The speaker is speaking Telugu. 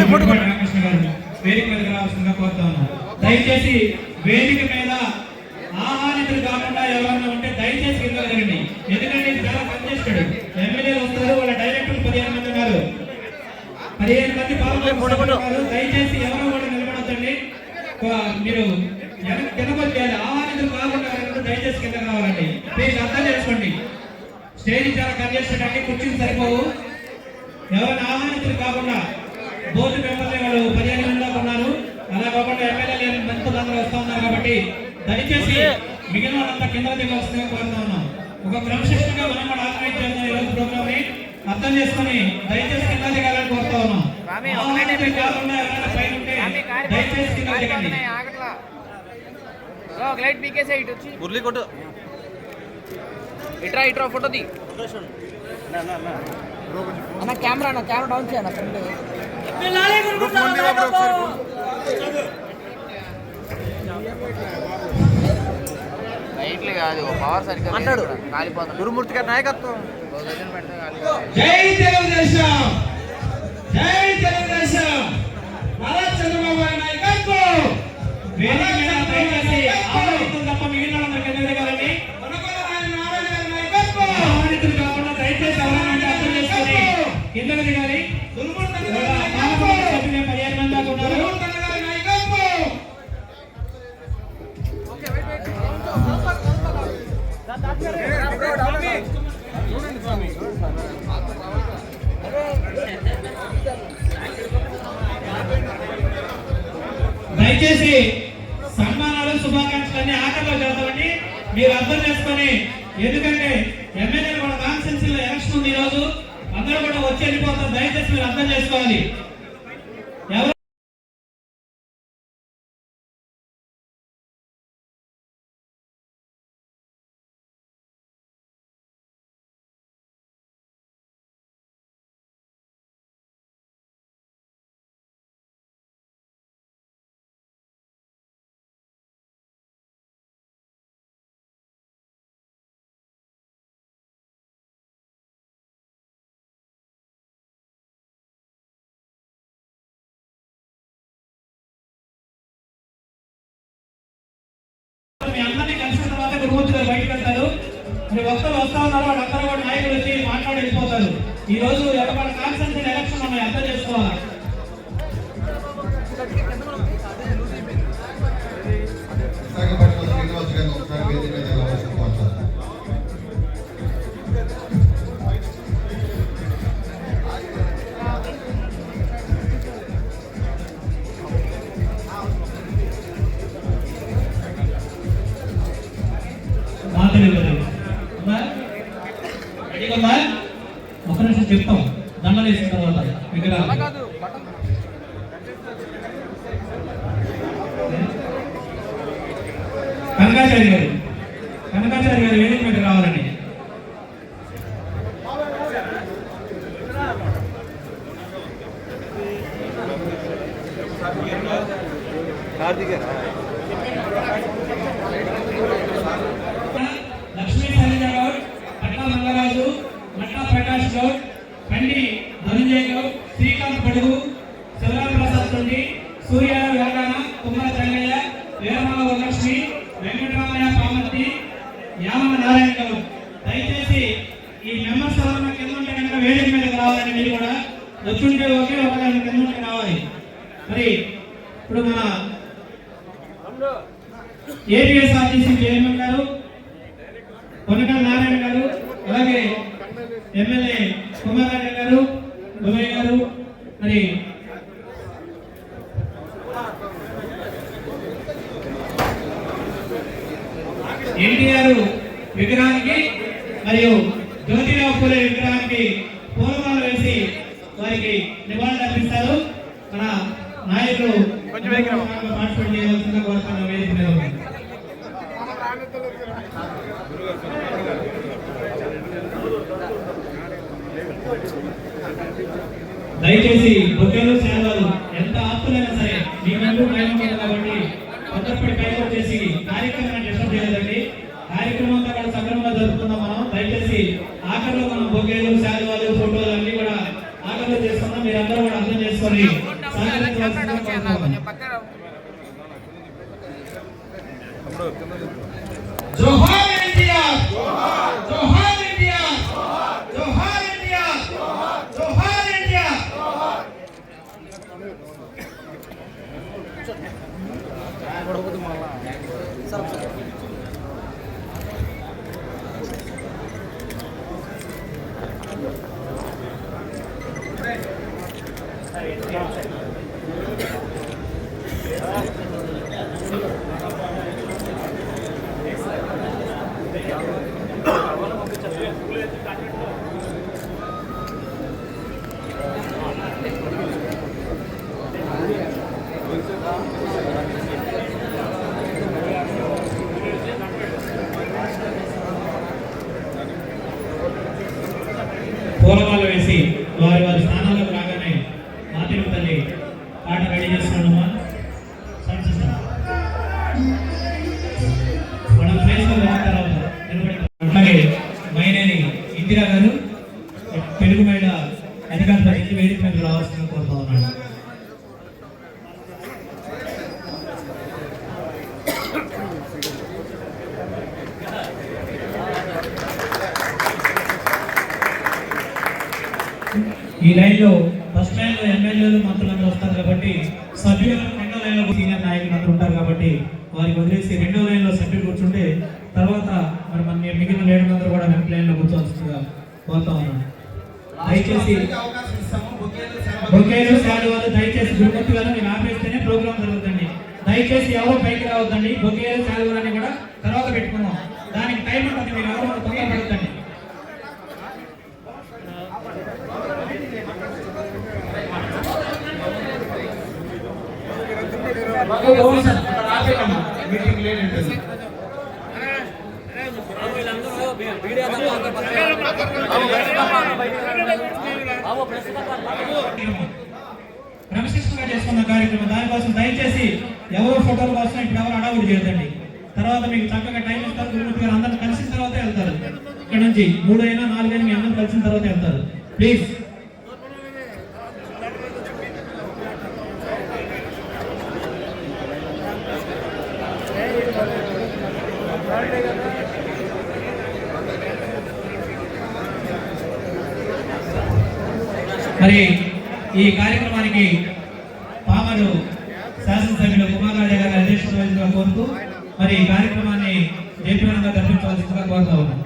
రామకృష్ణ గారు వేదిక మీద రావాల్సిందిగా కోరుతా ఉన్నాం దయచేసి వేదిక మీద ఆహ్వానితులు కాకుండా ఎవరైనా ఉంటే దయచేసి కింద జరగండి ఎందుకంటే ఇది చాలా కంజెస్టెడ్ ఎమ్మెల్యేలు వస్తారు వాళ్ళ డైరెక్టర్లు పదిహేను మంది ఉన్నారు. పదిహేను మంది పాల్గొంటున్నారు దయచేసి ఎవరు కూడా నిలబడొద్దండి. మీరు వెనక- వెనకొచ్చి చేయాలి ఆహ్వానితులు కాకుండా దయచేసి కింద రావాలండి. ప్లీజ్ అర్థం చేసుకోండి. స్టేజ్ చాలా కంజెస్టెడ్ అండి. కుర్చీలు సరిపోవు. ఎవరైనా ఆహ్వానితులు కాకుండా బోర్డు మెంబర్లు వాళ్ళు పదిహేను మంది దాకా ఉన్నారు. అలా కాకుండా ఎమ్మెల్యేలు మంత్రులు అందరూ వస్తూ ఉన్నారు కాబట్టి దయచేసి మిగిలిన వాళ్ళంతా కింద దిగి వస్తుందిగా కోరుతా ఉన్నాం. ఒక క్రమశిక్షణగా మనం కూడా ఆర్గనైజ్ చేద్దాం ఈ రోజు ప్రోగ్రామ్ని అర్థం చేసుకొని దయచేసి కింద దిగాలని కోరుతా ఉన్నాం. ఆహ్వానితులు కాకుండా ఎవరైనా పైన ఉంటే దయచేసి కింద దిగండి ఒక లైట్ పీకేసే ఇటు వచ్చి. మురళి కొట్టు. ఇట్రా ఇట్రా ఫోటో తీ. అన్న కెమెరా అన్న కెమెరా డౌన్ చేయన్న ఫ్రంట్. లైట్లు కాదు పవర్ సరిగ్గా అంటాడు. కాలిపోతుంది. గురుమూర్తి గారి నాయకత్వం. జై తెలుగుదేశం! దయచేసి సన్మానాలు శుభాకాంక్షలు అన్ని ఆఖరిలో చేద్దామండి మీరు అర్థం చేసుకొని ఎందుకంటే ఎమ్మెల్యేలు కూడా కాన్స్టెన్సీ ఎలక్షన్ ఉంది ఈరోజు. రోజు అందరూ కూడా వచ్చి వెళ్ళిపోతారు. దయచేసి మీరు అర్థం చేసుకోవాలి. కలిసిన కూర్చుని గురుమూర్తి గారు బయటకు వెళ్తారు మరి వస్తారు వస్తా ఉన్నారు వాళ్ళందరూ కూడా నాయకులు వచ్చి మాట్లాడి వెళ్ళిపోతారు. ఈ రోజు ఎవరి కాన్సెన్స్ దండలు తర్వాత ఇక్కడ కనకాచారి గారు. కనకాచారి గారు వేదిక మీద రావాలండి కార్తీక్ శ్రీకాంత్ పడుగు. శివరామ ప్రసాద్ తొండి సూర్య వెంకన్న కుమార చంగయ్య వీరమాల వరలక్ష్మి వెంకటరామయ్య పామర్తి యామన నారాయణ గౌడ్ దయచేసి ఈ మెంబర్స్ ఎవరన్నా కింద ఉంటే కనుక వేదిక మీదకి రావాలని మీరు కూడా వచ్చుంటే ఒకే ఒక కింద ఉంటే రావాలి. మరి ఇప్పుడు మన ఏపీఎస్ఆర్టీసీ చైర్మన్ గారు కొనకల్ నారాయణ గారు అలాగే ఎమ్మెల్యే కుమారారెడ్డి గారు దుబాయ్ గారు మరి ఎన్టీఆర్ విగ్రహానికి మరియు జ్యోతిరావు పూలే విగ్రహానికి పూలమాల వేసి వారికి నివాళులు అర్పిస్తారు మన నాయకులు. పార్టిసిపేట్ చేయవలసిందిగా కోరుతున్నాను వేదిక మీద ఉంది. దయచేసి బొకేలు సేవలు ఎంత ఆస్తులైనా సరే మీ ముందు టైం ఉంటుంది కాబట్టి తొందరపడి పైకి వచ్చేసి కార్యక్రమాన్ని డిస్టర్బ్ చేయలేదండి. కార్యక్రమం అంతా కూడా సక్రమంగా జరుపుకుందాం మనం. దయచేసి ఆఖరిలో మనం బొకేలు శాలువాలు ఫోటోలు అన్ని కూడా ఆఖరిలో చేసుకుందాం మీరందరూ కూడా అర్థం చేసుకొని సహకరించాల్సిందిగా కోరుతా ఉన్నాను. జోహార్ ఎన్టీఆర్ జోహార్ ఎన్టీఆర్ జోహార్ ఎన్టీఆర్ జోహార్ ఎన్టీఆర్ పూలమాల వేసి వారి తెలుగు మేడ అధికార ప్రతినిధి వేదిక మీద రావాల్సిందిగా కోరుతా ఉన్నాను. ఈ లైన్లో ఫస్ట్ లైన్లో ఎమ్మెల్యేలు మంత్రులందరూ వస్తారు కాబట్టి సభ్యులు రెండో లైన్లో సీనియర్ నాయకులు అందరూ ఉంటారు కాబట్టి వారికి వదిలేసి రెండో లైన్లో సభ్యులు కూర్చుంటే తర్వాత మరి మన మిగిలిన లీడర్లందరూ కూడా వెనక లైన్లో కూర్చోవలసిందిగా కోరుతా ఉన్నాను. దయచేసి బొకేలు శాలువాలు దయచేసి గుర్తు గారు మేము ఆపేస్తేనే ప్రోగ్రామ్ జరుగుతుంది. దయచేసి ఎవరు పైకి రావద్దండి. బొకేలు శాలువాలని కూడా తర్వాత పెట్టుకున్నాం దానికి టైం ఉంటుంది. మీరు ఎవరు తొందరపడద్దండి మీటింగ్ లేదంటే క్రమశిక్షణగా చేసుకున్న కార్యక్రమం దానికోసం దయచేసి ఎవరో ఫోటోల కోసం ఇప్పుడు ఎవరు అడవుడు చేయొద్దండి. తర్వాత మీకు చక్కగా టైం ఇస్తారు గురుమూర్తి గారు అందరిని కలిసిన తర్వాత వెళ్తారు. ఇక్కడ నుంచి మూడైనా నాలుగైనా మీ అందరం కలిసిన తర్వాత వెళ్తారు. ప్లీజ్ మరి ఈ కార్యక్రమానికి పామరు శాసనసభ్యులు కుమారరాజు గారి అధ్యక్షత వహించగా కోరుతూ మరి ఈ కార్యక్రమాన్ని జయప్రదంగా జరిపించవలసిందిగా కోరుతా ఉన్నాం.